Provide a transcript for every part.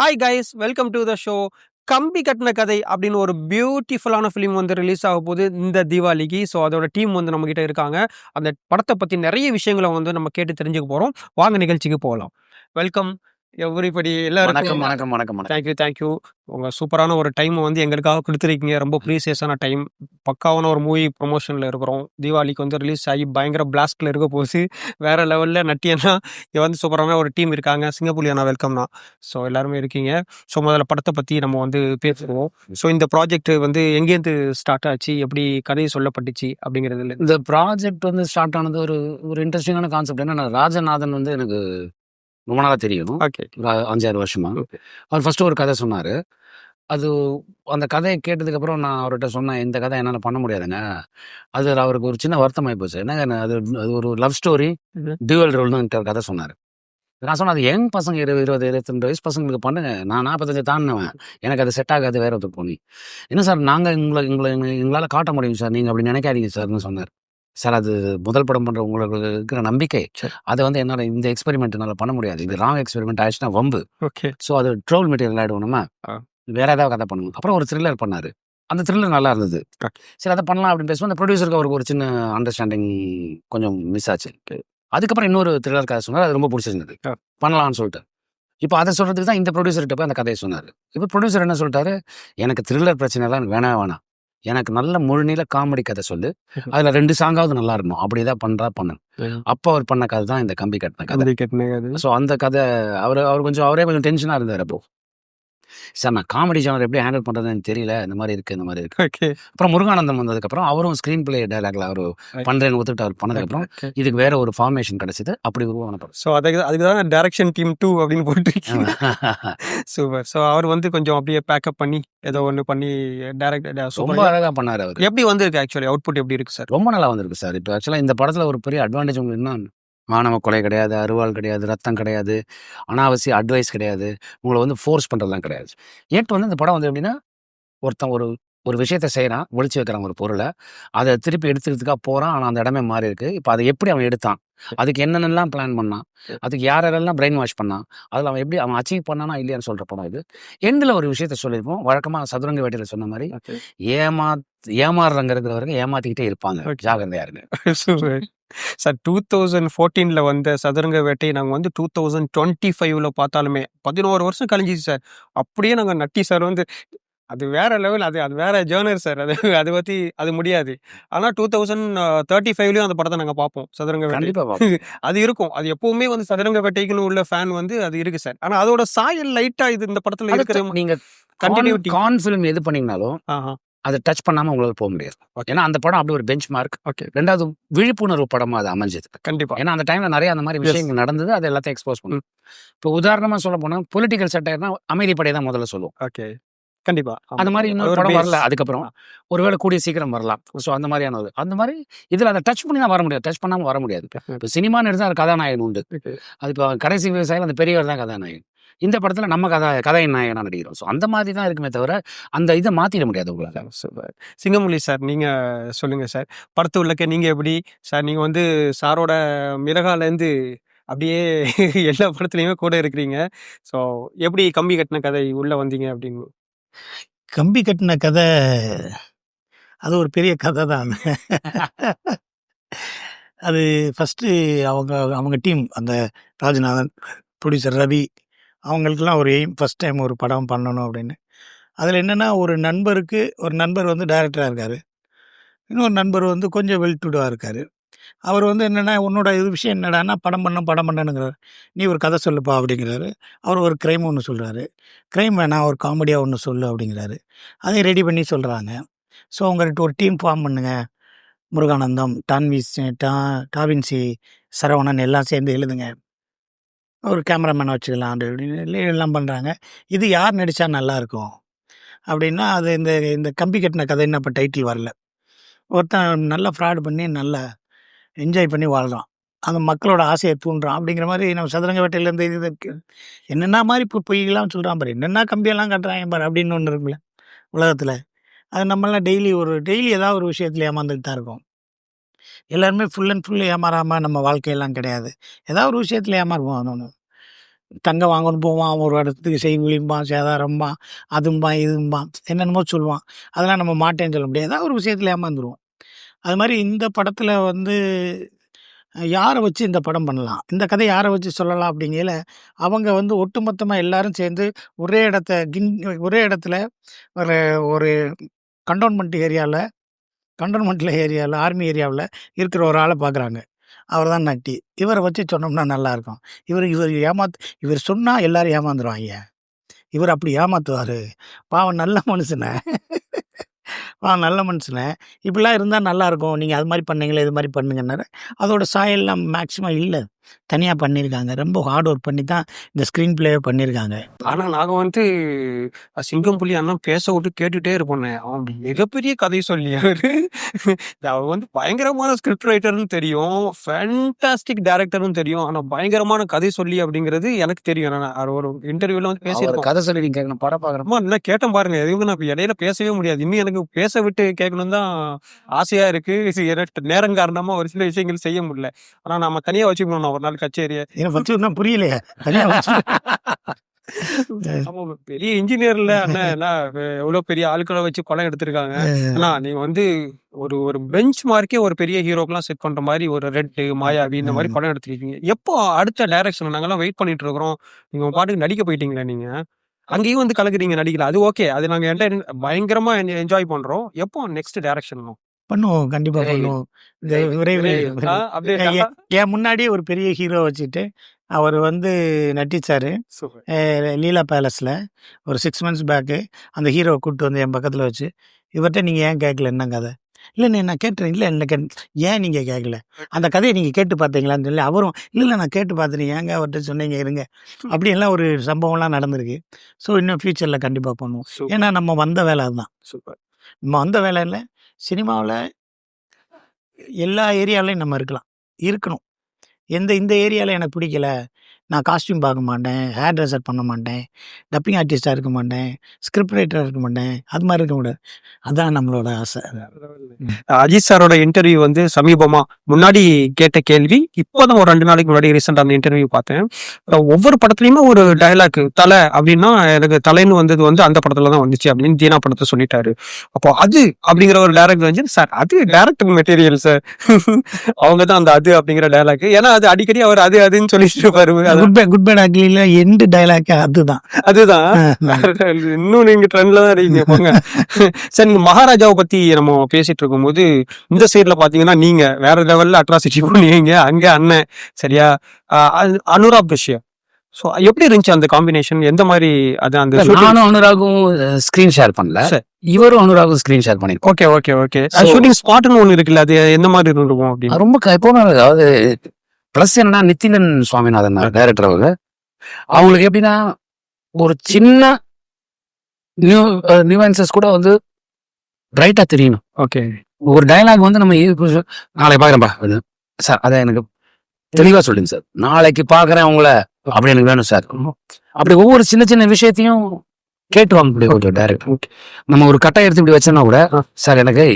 Hi guys welcome to the show கம்பி கட்டின கதை அப்படின்னு ஒரு பியூட்டிஃபுல்லான ஃபிலிம் வந்து ரிலீஸ் ஆக போகுது இந்த தீபாவளிக்கு. ஸோ அதோட டீம் வந்து நம்மக்கிட்ட இருக்காங்க. அந்த படத்தை பற்றி நிறைய விஷயங்களை வந்து நம்ம கேட்டு தெரிஞ்சுக்க போகிறோம் வாங்க நிகழ்ச்சிக்கு போகலாம். வெல்கம் எவ்ரிபடி எல்லாருக்கும் வணக்கம் வணக்கம் வணக்கம் தேங்க்யூ தேங்க்யூ உங்கள் சூப்பரான ஒரு டைம் வந்து எங்களுக்காக கொடுத்துருக்கீங்க. ரொம்ப ப்ரீசியஸான டைம் பக்காவான ஒரு மூவி ப்ரொமோஷனில் இருக்கிறோம். தீபாவளிக்கு வந்து ரிலீஸ் ஆகி பயங்கர பிளாஸ்டில் இருக்க போகுது. வேற லெவலில் நட்டியன்னா இங்கே வந்து சூப்பரான ஒரு டீம் இருக்காங்க. சிங்கப்பூலி அண்ணா வெல்கம்ண்ணா ஸோ எல்லாருமே இருக்கீங்க. ஸோ முதல்ல படத்தை பற்றி நம்ம வந்து பேசுவோம். ஸோ இந்த ப்ராஜெக்ட் வந்து எங்கேருந்து ஸ்டார்ட் ஆச்சு? எப்படி கதை சொல்லப்பட்டுச்சு? அப்படிங்கிறதுல இந்த ப்ராஜெக்ட் வந்து ஸ்டார்ட் ஆனது ஒரு ஒரு இன்ட்ரெஸ்டிங்கான கான்செப்ட் என்னன்னா ராஜநாதன் வந்து எனக்கு ரொம்ப நாளாக தெரியும். ஓகே. ஒரு அஞ்சாறு வருஷமா. அவர் ஃபர்ஸ்ட் ஒரு கதை சொன்னார். அது அந்த கதையை கேட்டதுக்கப்புறம் நான் அவர்கிட்ட சொன்னேன் இந்த கதை என்னால் பண்ண முடியாதுங்க. அது அவருக்கு ஒரு சின்ன வருத்தமாகி போச்சு. என்னங்க அது அது ஒரு லவ் ஸ்டோரி. டியூவல் ரோல்னு கதை சொன்னார். நான் சொன்னேன் அது யங் பசங்க இருபது இருபது இருபத்தி வயசு பசங்களுக்கு பண்ணுங்க. நான் நாற்பத்தஞ்சு தாண்டினவன். எனக்கு அது செட் ஆகாது வேற ஒருத்தர் போனி. என்ன சார் நாங்கள் எங்களை எங்களை எங்களால் காட்ட முடியும் சார். நீங்கள் அப்படி நினைக்காதீங்க சார்னு சொன்னார். சார் அது முதல் படம் பண்ணுற உங்களுக்கு இருக்கிற நம்பிக்கை. அதை வந்து என்னால் இந்த எக்ஸ்பெரிமெண்ட் என்னால் பண்ண முடியாது. இது ராங் எக்ஸ்பெரிமெண்ட் ஆயிடுச்சுன்னா வம்பு. ஓகே. ஸோ அது ட்ரோல் மெட்டீரியல் ஆகிடும் நம்ம. வேற ஏதாவது கதை பண்ணுவோம். அப்புறம் ஒரு த்ரில்லர் பண்ணாரு. அந்த த்ரில்லர் நல்லா இருந்தது. சரி அதை பண்ணலாம் அப்படின்னு பேசுவோம் அந்த ப்ரொடியூசருக்கு அவருக்கு ஒரு சின்ன அண்டர்ஸ்டாண்டிங் கொஞ்சம் மிஸ் ஆச்சு. அதுக்கப்புறம் இன்னொரு த்ரில்லர் கதை சொன்னார். அது ரொம்ப பிடிச்சிருந்தது. பண்ணலாம்னு சொல்லிட்டு. இப்போ அதை சொல்றதுக்கு தான் இந்த ப்ரொடியூசர்கிட்ட போய் அந்த கதையை சொன்னார். இப்போ ப்ரொடியூசர் என்ன சொல்லிட்டாரு? எனக்கு த்ரில்லர் பிரச்சனை எல்லாம் வேணாம் வேணாம். எனக்கு நல்ல முழுநீள காமெடி கதை சொல்லு. அதுல ரெண்டு சாங்காவது நல்லா இருக்கணும். அப்படிதான் பண்றா பண்ணு. அப்போ அவர் பண்ண கதை தான் இந்த கம்பி கட்டின கதை. ஸோ அந்த கதை அவர் அவர் கொஞ்சம் அவரே கொஞ்சம் டென்ஷனாக இருந்தார் அப்போ. சார் நான் காமெடி ஜானர் எப்படி ஹேண்டில் பண்ணுறதுன்னு தெரியல. இந்த மாதிரி இருக்குது இந்த மாதிரி இருக்குது ஓகே. அப்புறம் முருகானந்தம் வந்ததுக்கப்புறம் அவரும் ஸ்க்ரீன் பிளே டைலாக்ல அவர் பண்ணுறேன்னு ஒத்துட்டு அவர் பண்ணதுக்கப்புறம் இதுக்கு வேற ஒரு ஃபார்மேஷன் கிடைச்சது. அப்படி உருவான படம் ஸோ அதுக்கு அதுக்கு தான் டைரக்ஷன் டீம் டூ அப்படின்னு போட்டிருக்கீங்க. சூப்பர் ஸோ அவர் வந்து கொஞ்சம் அப்படியே பேக்கப் பண்ணி ஏதோ ஒன்று பண்ணி டேரக்ட் ரொம்ப அழகாக பண்ணார் அவர். எப்படி வந்திருக்கு ஆக்சுவலி அவுட்புட் எப்படி இருக்கு சார் ரொம்ப நல்லா வந்திருக்கு சார் இப்போ ஆக்சுவலாக இந்த படத்தில் ஒரு பெரிய அட்வான்டேஜ் உங்களுக்கு என்ன மாணவ கொலை கிடையாது அருவாள் கிடையாது ரத்தம் கிடையாது அனாவசிய அட்வைஸ் கிடையாது உங்களை வந்து ஃபோர்ஸ் பண்ணுறதுலாம் கிடையாது. ஏட்டு வந்து இந்த படம் வந்து எப்படின்னா ஒருத்தன் ஒரு ஒரு விஷயத்த செய்கிறான் ஒளிச்சு வைக்கிறான் ஒரு பொருளை அதை திருப்பி எடுத்துக்கிறதுக்காக போகிறான் ஆனால் அந்த இடமே மாறி இருக்கு. இப்போ அதை எப்படி அவன் எடுத்தான்? அதுக்கு என்னென்னலாம் பிளான் பண்ணான்? அதுக்கு யார் யாரெல்லாம் பிரெயின் வாஷ் பண்ணான்? அதில் அவன் எப்படி அவன் அச்சீவ் பண்ணானா இல்லையான்னு சொல்கிற படம் இது. எண்டில் ஒரு விஷயத்த சொல்லியிருப்போம். வழக்கமாக சதுரங்க வேட்டையில் சொன்ன மாதிரி ஏமா ஏமாறுறங்க இருக்கிற வரைக்கும் ஏமாத்திக்கிட்டே இருப்பாங்க. ஜாகிரதையா சூப்பர். சார் டூ தௌசண்ட் ஃபோர்டீனில் வந்த சதுரங்க வேட்டை நாங்கள் வந்து டூ தௌசண்ட் டுவெண்ட்டி ஃபைவ்ல பார்த்தாலுமே பதினோரு வருஷம் கழிஞ்சிச்சு சார். அப்படியே நாங்கள் நட்டி சார் வந்து அது வேற லெவல் அது அது வேற ஜேர்னர் சார். அது அதை பற்றி அது முடியாது. ஆனால் டூ தௌசண்ட் தேர்ட்டி ஃபைவ்லையும் அந்த படத்தை நாங்கள் பார்ப்போம் சதுரங்க வேட்டை. அது இருக்கும். அது எப்பவுமே வந்து சதுரங்க வேட்டைக்குன்னு உள்ள ஃபேன் வந்து அது இருக்கு சார். ஆனா அதோட சாயல் லைட்டா இது இந்த படத்துல இருக்கிற அடுத்து நீங்க continuity. கான் ஃபிலிம் எது பண்ணீங்கனாலும் அதை டச் பண்ணாம உங்களால போக முடியாது. ஏன்னா அந்த படம் அப்படி ஒரு பெஞ்ச் மார்க் ஓகே ரெண்டாவது விழிப்புணர்வு படமா அது அமைஞ்சது. கண்டிப்பா. ஏன்னா அந்த டைம்ல நிறைய அந்த மாதிரி. விஷயங்கள் நடந்தது அது எல்லாத்தையும் எக்ஸ்போஸ் பண்ணும். இப்போ உதாரணமா சொல்ல போனா பொலிட்டிக்கல் சட்டைனா அமைதிப்படை தான் முதல்ல சொல்லுவோம். ஓகே கண்டிப்பா. அந்த மாதிரி இன்னொரு படம். வரல அதுக்கப்புறம். ஒருவேளை கூடிய சீக்கிரம் வரலாம். ஸோ அந்த மாதிரியான ஒரு அந்த மாதிரி இதுல அதை டச் பண்ணி தான் வர முடியாது. டச் பண்ணாம வர முடியாது. இப்போ சினிமான்னு எடுத்தா அது கதாநாயகன் உண்டு. அது இப்போ கடைசி விவசாயிகள் அந்த பெரியவர் தான் கதாநாயகன். இந்த படத்துல நம்ம கதா கதை நாயகனா நடிக்கிறோம் ஸோ அந்த மாதிரி தான் இருக்குமே தவிர அந்த இதை மாத்திட முடியாது உங்களால. சூப்பர் சிங்கமொழி சார் நீங்க சொல்லுங்க சார். படத்து உள்ளக்க நீங்க எப்படி? சார் நீங்க வந்து சாரோட மிளகால இருந்து அப்படியே எல்லா படத்துலயுமே கூட இருக்கிறீங்க. ஸோ எப்படி கம்பி கட்டின கதை உள்ள வந்தீங்க அப்படின்னு? கம்பி கட்டின கதை அது ஒரு பெரிய கதை தான். அது ஃபஸ்ட்டு அவங்க அவங்க டீம் அந்த ராஜநாதன் ப்ரொடியூசர் ரவி அவங்களுக்கெல்லாம் ஒரு எய்ம் ஃபஸ்ட் டைம் ஒரு படம் பண்ணணும் அப்படின்னு. அதில் என்னென்னா ஒரு நண்பருக்கு ஒரு நண்பர் வந்து டைரக்டராக இருக்கார். இன்னொரு நண்பர் வந்து கொஞ்சம் வெல்டுடாக இருக்கார். அவர் வந்து என்னென்னா உன்னோட இது விஷயம் என்னடான்னா படம் பண்ண படம் பண்ணணுங்கிறார். நீ ஒரு கதை சொல்லுப்பா அப்படிங்கிறாரு. அவர் ஒரு க்ரைம் ஒன்று சொல்கிறாரு க்ரைம் வேணாம் ஒரு காமெடியாக ஒன்று சொல்லு அப்படிங்கிறாரு. அதையும் ரெடி பண்ணி சொல்கிறாங்க ஸோ உங்கள்கிட்ட ஒரு டீம் ஃபார்ம் பண்ணுங்கள் முருகானந்தம் டான்விஸ் டா டாவின்சி சரவணன் எல்லாம் சேர்ந்து எழுதுங்க. ஒரு கேமராமேனை வச்சுக்கலாம் அப்படி இப்படின்னு எல்லாம் பண்ணுறாங்க இது யார் நடித்தா நல்லாயிருக்கும் அப்படின்னா அது இந்த இந்த கம்பி கட்டின கதை என்ன இப்போ டைட்டில் வரல. ஒருத்தன் நல்லா ஃப்ராட் பண்ணி நல்லா என்ஜாய் பண்ணி வாழ்கிறான் அந்த மக்களோட ஆசையை தூண்டுறான். அப்படிங்கிற மாதிரி நம்ம சதுரங்க வேட்டையிலேருந்து இது என்னென்ன மாதிரி இப்போ பொய்யெல்லாம் சொல்கிறான் பாரு. என்னென்ன கம்பியெல்லாம் கட்டுறாங்க பாரு அப்படின்னு ஒன்று இருக்குல்ல உலகத்தில். அது நம்மளாம் டெய்லி ஒரு டெய்லி ஏதாவது ஒரு விஷயத்தில் ஏமாந்துட்டு தான் இருக்கோம். எல்லாருமே ஃபுல் அண்ட் ஃபுல் ஏமாறாமல் நம்ம வாழ்க்கையெல்லாம் கிடையாது. ஏதாவது ஒரு விஷயத்தில் ஏமாறுவோம் அது ஒன்று தங்கம் வாங்கணும் போவான் ஒரு இடத்துக்கு செய்குலிம்பான் சேதாரம்பான் அதும்பான் இதும்பான் என்னென்னமோ சொல்லுவான். அதெல்லாம் நம்ம மாட்டேன்னு சொல்ல முடியாது. ஏதாவது ஒரு விஷயத்தில் ஏமாந்துருவோம். அது மாதிரி இந்த படத்தில் வந்து யாரை வச்சு இந்த படம் பண்ணலாம்? இந்த கதை யாரை வச்சு சொல்லலாம் அப்படிங்கையில் அவங்க வந்து ஒட்டுமொத்தமாக எல்லாரும் சேர்ந்து ஒரே இடத்த கின் ஒரே இடத்துல ஒரு ஒரு கண்டோன்மெண்ட் ஏரியாவில் கண்டோன்மெண்ட்டில் ஏரியாவில் ஆர்மி ஏரியாவில் இருக்கிற ஒரு ஆளை பார்க்குறாங்க அவர் தான் நட்டி. இவரை வச்சு சொன்னோம்னா நல்லாயிருக்கும் இவர் இவர் ஏமாத்து இவர் சொன்னால் எல்லோரும் ஏமாந்துருவாங்க இவர் அப்படி ஏமாத்துவார். பாவம் நல்ல மனுஷனை. பாவம் நல்ல மனுஷனை. இப்படிலாம் இருந்தால் நல்லாயிருக்கும் நீங்கள் அது மாதிரி பண்ணீங்களே இது மாதிரி பண்ணுங்கன்னாரு. அதோட சாயல்லாம் மேக்ஸிமம் இல்லை. தனியாக பண்ணியிருக்காங்க ரொம்ப ஹார்ட் ஒர்க் பண்ணி தான் இந்த ஸ்க்ரீன் பிளேவே பண்ணியிருக்காங்க ஆனா நாங்க வந்து சிங்கம் புலி அண்ணன் பேச விட்டு கேட்டுட்டே இருப்போண்ணே அவன் மிகப்பெரிய கதை சொல்லி அவரு. அவர் வந்து பயங்கரமான ஸ்கிரிப்ட் ரைட்டர்னு தெரியும். ஃபேண்டாஸ்டிக் டேரக்டர்னு தெரியும். ஆனா பயங்கரமான கதை சொல்லி அப்படிங்கிறது எனக்கு தெரியும். நான் அவர் ஒரு இன்டர்வியூல வந்து பேசியிருக்கோம் கதை சொல்லி நீங்க கேட்கணும் படம் பார்க்குறோம் என்ன கேட்டேன் பாருங்க. எதுவும் நான் இப்ப இடையில பேசவே முடியாது. இன்னும் எனக்கு பேச விட்டு கேட்கணும் தான் ஆசையா இருக்கு. இது எனக்கு நேரம் காரணமா ஒரு சில விஷயங்கள் செய்ய முடியல. ஆனா நாம தனியா வச்சுக்கணும். ஒரு நாள் கச்சேரியை எனக்கு இன்னும் புரியலையே. ஆமா பெரிய இன்ஜினியர்ல அண்ணா எவ்வளவு பெரிய ஆட்களை வச்சு படம் எடுத்திருக்காங்க. ஆனா நீங்க வந்து ஒரு ஒரு பெஞ்ச் மார்க்கே ஒரு பெரிய ஹீரோக்கெல்லாம் செட் பண்ற மாதிரி ஒரு ரெட் மாயாவி இந்த மாதிரி. படம் எடுத்திருக்கீங்க. எப்போ அடுத்த டைரக்ஷன் நாங்கெல்லாம் வெயிட் பண்ணிட்டு இருக்கிறோம். நீங்க பாட்டுக்கு நடிக்க போயிட்டீங்களா நீங்க? அங்கேயும் வந்து கலக்குறீங்க நடிக்கல. அது ஓகே அது நாங்க பயங்கரமா என்ஜாய் பண்றோம். எப்போ நெக்ஸ்ட் டைரக்ஷன் பண்ணுவோம். கண்டிப்பாக விரைவில். பண்ணுவோம். விரைவில் என் முன்னாடியே ஒரு பெரிய ஹீரோ வச்சுட்டு அவர் வந்து நட்டிச்சார் லீலா பேலஸில். ஒரு சிக்ஸ் மந்த்ஸ் பேக்கு அந்த ஹீரோவை கூப்பிட்டு வந்து என் பக்கத்தில் வச்சு இவர்கிட்ட நீங்கள் ஏன் கேட்கல என்ன கதை? இல்லை நான் கேட்டுறேன். இல்லை என்ன கேட் ஏன் நீங்கள் கேட்கல அந்த கதையை நீங்கள் கேட்டு பார்த்தீங்களான்னு சொல்லி அவரும் இல்லை இல்லை நான் கேட்டு பார்த்துட்டேன் ஏங்க அவர்கிட்ட சொன்னீங்க? இருங்க. அப்படியெல்லாம் ஒரு சம்பவம்லாம் நடந்திருக்கு. ஸோ இன்னும் ஃப்யூச்சரில் கண்டிப்பாக பண்ணுவோம். ஏன்னா நம்ம வந்த வேலை அதுதான். சூப்பர். நம்ம வந்த வேலையில் சினிமாவில் எல்லா ஏரியாலையும் நம்ம இருக்கலாம். இருக்கணும். எந்த இந்த ஏரியாவில் எனக்கு பிடிக்கல. நான் காஸ்டியூம் பார்க்க மாட்டேன் ஹேர் ட்ரெஸ்ஸர் பண்ண மாட்டேன் டப்பிங் ஆர்டிஸ்டாக இருக்க மாட்டேன் ஸ்கிரிப்ட் ரைட்டராக இருக்க மாட்டேன் அது மாதிரி இருக்க முடியாது. அதான் நம்மளோட ஆசை. அஜித் சாரோட இன்டர்வியூ வந்து சமீபமாக முன்னாடி கேட்ட கேள்வி இப்போதான் ஒரு ரெண்டு நாளைக்கு முன்னாடி ரீசெண்டாக அந்த இன்டர்வியூ பார்த்தேன். ஒவ்வொரு படத்துலையுமே ஒரு டயலாக் தலை அப்படின்னா எனக்கு தலைன்னு வந்தது வந்து அந்த படத்துல தான் வந்துச்சு அப்படின்னு தீனா படத்தை சொல்லிட்டாரு. அப்போ அது அப்படிங்கிற ஒரு டேரக்ட் வந்து சார் அது டேரக்டர் மெட்டீரியல் சார் அவங்க தான் அந்த அது அப்படிங்கிற டயலாக் ஏன்னா அது அடிக்கடி அவர் அது அதுன்னு சொல்லிட்டு இருப்பாரு. குட் பை குட் பை அக்லியில் எண்டு டைலாக் அதுதான். அதுதான். இன்னும் நீங்க ட்ரெண்ட்ல தான் இருக்கீங்க போங்க. சரி இந்த மகாராஜாவை பத்தி நம்ம பேசிட்டு இருக்கும்போது இந்த சைடுல பாத்தீங்கன்னா நீங்க வேற லெவல்ல அட்ராசிட்டி பண்ணுவீங்க அங்க அண்ணன் சரியா? ஆஹ் அனு- அனுராக் கஷ்யப் ஸோ எப்படி இருந்துச்சு அந்த காம்பினேஷன் எந்த மாதிரி அது அந்த நானும் அனுராகும் ஸ்கிரீன் ஷேர் பண்ணல. இவரும் அனுராகும் ஸ்கிரீன் ஷேர் பண்ணிருக்கோம் ஓகே ஓகே ஓகே ஷூட்டிங் ஸ்பாட்னு ஒண்ணு இருக்குல்ல அது எந்த மாதிரி இருக்கும் அப்படின்னு? ரொம்ப எப்பவுமே அதாவது பிளஸ் என்னன்னா நித்திலன் சுவாமிநாதன் டைரக்டர் அவங்க அவங்களுக்கு எப்படின்னா ஒரு சின்ன நியூ நியூவன்சஸ் கூட வந்து பிரைட்டா தெரியணும். ஓகே ஒரு டயலாக் வந்து நம்ம நாளைக்கு பாக்குறேன்பா. சார் அதை எனக்கு தெளிவா சொல்லுங்க சார். நாளைக்கு பாக்குறேன் உங்களை அப்படி எனக்கு வேணும் சார். அப்படி ஒவ்வொரு சின்ன சின்ன விஷயத்தையும் கேட்டு வாங்க முடியும் கொஞ்சம் Okay. நம்ம ஒரு கட்டை எடுத்து இப்படி வச்சோம்னா கூட. சார் எனக்கு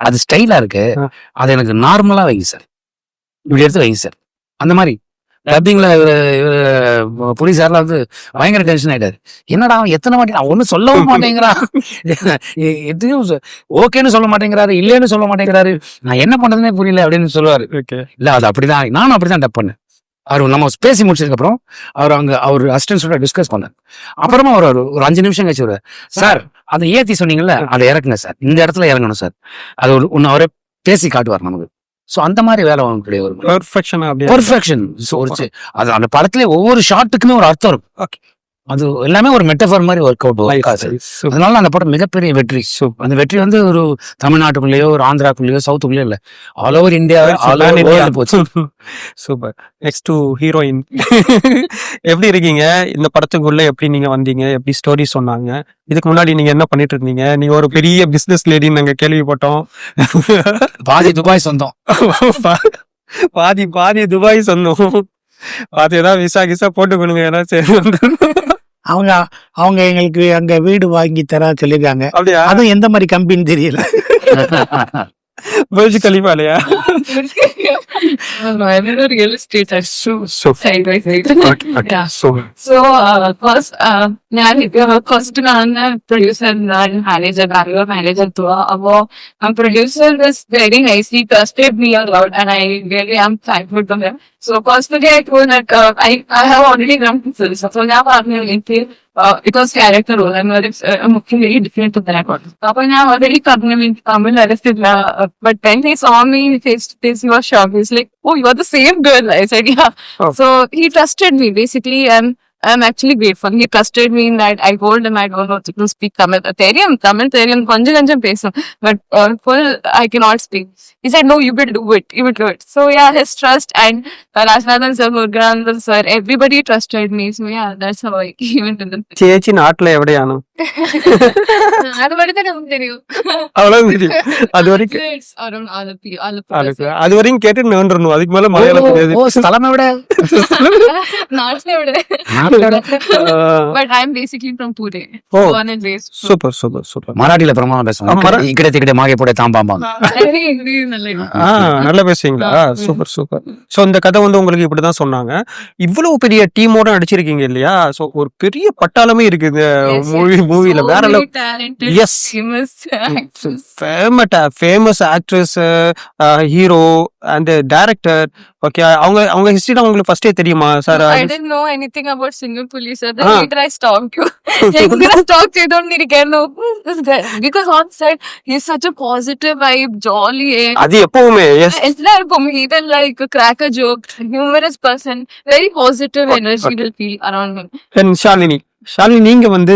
அது ஸ்டைலா இருக்கு. அது எனக்கு நார்மலா வைங்க சார். இப்படி எடுத்து வைங்க சார். அந்த மாதிரி. டப்பிங்ல புலி சார்லாம் வந்து பயங்கர டென்ஷன் ஆயிட்டாரு. என்னடா அவன் எத்தனை வாட்டி நான் ஒன்னும் சொல்லவும் மாட்டேங்கிறான் எதையும் ஓகேன்னு சொல்ல மாட்டேங்கிறாரு இல்லைன்னு சொல்ல மாட்டேங்கிறாரு. நான் என்ன பண்றதுனே புரியல அப்படின்னு சொல்லுவாரு. இல்ல அது அப்படிதான் நானும் அப்படிதான் டப் பண்ணேன். அவர் நம்ம பேசி முடிச்சதுக்கு அப்புறம் அவர் அங்க அவர் அசிஸ்டன்ஸோட டிஸ்கஸ் பண்ணார். அப்புறமா அவர் ஒரு- அஞ்சு நிமிஷம் கழிச்சு வருவார். சார் அதை ஏத்தி சொன்னீங்கல்ல அதை இறக்குங்க சார். இந்த இடத்துல இறங்கணும் சார். அது ஒரு ஒன்னு அவரே பேசி காட்டுவார் நமக்கு. சோ அந்த மாதிரி வேலை பெர்ஃபெக்ஷன் அப்படியே பெர்ஃபெக்ஷன் ஒரு அது அந்த படத்துல ஒவ்வொரு ஷாட்டுக்குமே ஒரு அர்த்தம் இருக்கும். அது எல்லாமே ஒரு மெட்டஃபர் மாதிரி ஒர்க் அவுட். அதனால அந்த படம் மிகப்பெரிய வெற்றி. அந்த வெற்றி வந்து ஒரு தமிழ்நாட்டுக்குள்ளேயோ ஒரு ஆந்திராக்குள்ளேயோ சவுத்துக்குள்ளேயோ இல்ல. All over India all over. World போச்சு. சூப்பர் நெக்ஸ்ட் டு ஹீரோயின் எப்படி இருக்கீங்க? இந்த படத்துக்குள்ள எப்படி நீங்க வந்தீங்க? எப்படி ஸ்டோரி சொன்னாங்க? இதுக்கு முன்னாடி நீங்க என்ன பண்ணிட்டு இருந்தீங்க? நீங்க ஒரு பெரிய பிசினஸ் லேடின்னு நாங்க கேள்விப்பட்டோம். பாதி துபாய் சொந்தம். பாதி பாதி துபாய் சொன்னோம் பாதி ஏதாவது விசா கிசா போட்டு கொடுங்க சரி வந்துரும். அவங்க அவங்க எங்களுக்கு அங்கே வீடு வாங்கி தர சொல்லியிருக்காங்க அப்படியா? அதுவும் எந்த மாதிரி கம்பெனி தெரியல. बर्ज खलीफा ले फ़र्स्ट प्रोड्यूसर मैनेजर गारियो मैनेजर तो अब हम producer this very nice he trusted me allowed and I really I am thankful to him so first I I have already run so जहाँ पर आपने it was character role and it's uh, looking very different to that one. Papa and I already Tamil arrested, but when he saw me face to face, he was shocked. He's like, oh, you are the same girl. I said, yeah. Oh. So he trusted me basically and I'm actually grateful. He trusted me in that. I told him I don't know to speak Tamil. Terium, Tamil, Terium, konjam konjam pesum. But uh, full, I cannot speak. He said, no, you will do it. You will do it. So yeah, his trust and Rajnathan sir, Murganandan sir, everybody trusted me. So yeah, that's how I came into the. ചേച്ചി നാട്ടിൽ എവിടെയാണ് அது மட்டும் நமக்கு மேல மலையாளம் தெரியாது super super super மராட்டில பிரமாணம் பேசுவாங்க. இக்கட திக்கட மாகே போட தாம்பாம்பா நல்லா பேசுவீங்களா? சூப்பர் சூப்பர் சோ இந்த கதை வந்து உங்களுக்கு இப்படிதான் சொன்னாங்க. இவ்வளவு பெரிய டீமோட நடிச்சிருக்கீங்க இல்லையா? சோ ஒரு பெரிய பட்டாளமே இருக்கு மூவில வேற level level yes famous famous actress hero and director okay அவங்க அவங்க ஹிஸ்டரி உங்களுக்கு ஃபர்ஸ்டே தெரியுமா sir I didn't know anything about single police. Then Ah. later I stalked you. Later I stalked you. Don't need to get no. who's This guy. Because on set, he's such a positive vibe, jolly. eh. அது எப்பவுமே S எல்லாருக்கும் even like a crack a joke, Shalini நீங்க வந்து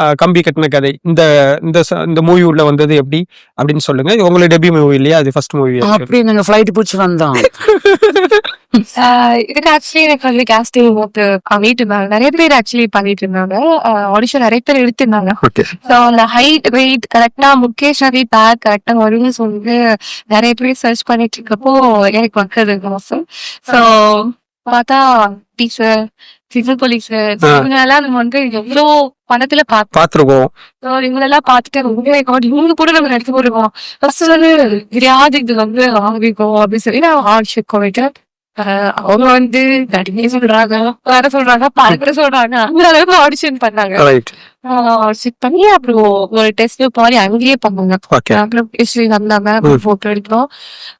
அஹ், கம்பி கட்டின கதை இந்த இந்த இந்த மூவி உள்ள வந்தது எப்படி? அப்படின்னு சொல்லுங்க. இது உங்களோட டெபியூ மூவி இல்லையா? அது ஃபர்ஸ்ட் மூவி அப்படி நாங்க ஃபிளைட் பிடிச்சி வந்தோம். இதுக்கு ஆக்சுவலி எனக்கு வந்து கேஸ்டிங் போட்டு பண்ணிட்டு இருந்தாங்க. நிறைய பேர் ஆக்சுவலி பண்ணிட்டு இருந்தாங்க. ஆடிஷன் நிறைய பேர் எடுத்திருந்தாங்க. ஓகே ஸோ அந்த ஹைட் வெயிட் கரெக்டா முகேஷ் ரவி பேக் கரெக்டா வரும்னு சொல்லிட்டு நிறைய பேர் சர்ச் பண்ணிட்டு இருக்கப்போ எனக்கு வந்தது. மாசம் ஸோ பார்த்தா டீச்சர் சிவில் போலீஸ். இவங்க எல்லாம் நம்ம வந்து எவ்வளோ பணத்துல So, இவங்களெல்லாம் பார்த்துட்டு ரொம்ப இவங்க கூட நம்ம நடிச்சு போடுவோம் ஃபர்ஸ்ட் வந்து தெரியாது இது வந்து ஆரம்பிக்கும் அப்படின்னு சொல்லி நான் ஆடிஷன் போயிட்டு அவங்க வந்து நடிகை சொல்றாங்க வேற சொல்றாங்க பார்க்கிற சொல்றாங்க. அந்த அளவுக்கு ஆடிஷன் பண்ணாங்க. செக் பண்ணி அப்புறம் ஒரு டெஸ்ட் மாதிரி அங்கேயே பண்ணாங்க அப்புறம் ஹிஸ்டரி வந்தாங்க. போட்டோ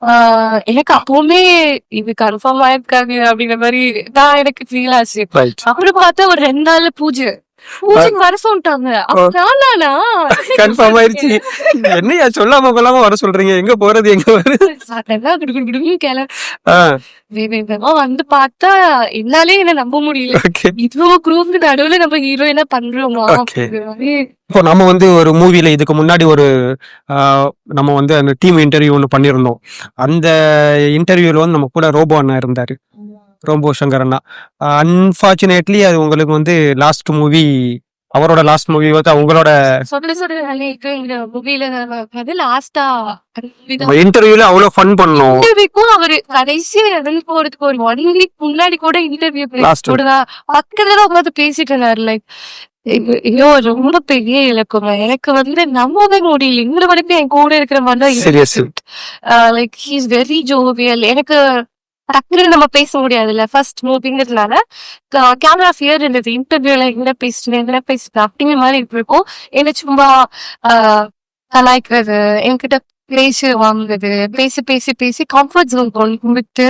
ஆஹ் எனக்கு அப்பவுமே இது கன்ஃபார்ம் ஆயிருக்காங்க அப்படிங்கிற மாதிரி தான் எனக்கு ஃபீல் ஆச்சு. அப்புறம் பார்த்தா ஒரு ரெண்டு நாள்ல பூஜை. பூஜைக்கு வர சொல்லிட்டாங்க நானா கன்ஃபார்ம் ஆயிருச்சு என்னையா சொல்லாம கொள்ளாம வர சொல்றீங்க? எங்க போறது எங்க வருது வந்து பார்த்தா என்னாலே என்ன நம்ப முடியல. இவ்வளவு குரூப் நடுவுல நம்ம ஹீரோயினா பண்றோமா? இப்போ நம்ம வந்து ஒரு மூவில இதுக்கு முன்னாடி ஒரு நம்ம வந்து அந்த டீம் இன்டர்வியூ ஒன்று பண்ணியிருந்தோம். அந்த இன்டர்வியூல வந்து நம்ம கூட ரோபோ அண்ணா இருந்தாரு. ரோபோ சங்கர் அண்ணா அன்பார்ச்சுனேட்லி அது உங்களுக்கு வந்து லாஸ்ட் மூவி அவரோட லாஸ்ட் மூவி வந்து அவங்களோட சொல்ல இந்த மூவில அது லாஸ்டா இன்டர்வியூல அவ்வளவு ஃபன் பண்ணோம் இன்டர்வியூக்கும் அவரு கடைசி இருந்து போறதுக்கு ஒரு ஒன் வீக் முன்னாடி கூட இன்டர்வியூ. கூட பக்கத்துல உட்காந்து பேசிட்டு இருந்தாரு லைக் ஐயோ ரொம்ப பெரிய இலக்கம். எனக்கு வந்து நம்பவே முடியல. இன்னும் வரைக்கும் என் கூட இருக்கிற மாதிரி தான். லைக் ஹீஸ் வெரி ஜோவியல் எனக்கு டக்குனு நம்ம பேச முடியாதுல்ல. ஃபர்ஸ்ட் மூவிங்கிறதுனால கேமரா ஃபியர் இருந்தது. இன்டர்வியூல என்ன பேசுறேன் என்ன பேசுறேன் அப்படிங்கிற மாதிரி இருக்கும் என்ன சும்மா கலாய்க்கிறது என்கிட்ட பேசி வாங்குறது பேசி பேசி பேசி கம்ஃபர்ட் ஜோன் கொண்டு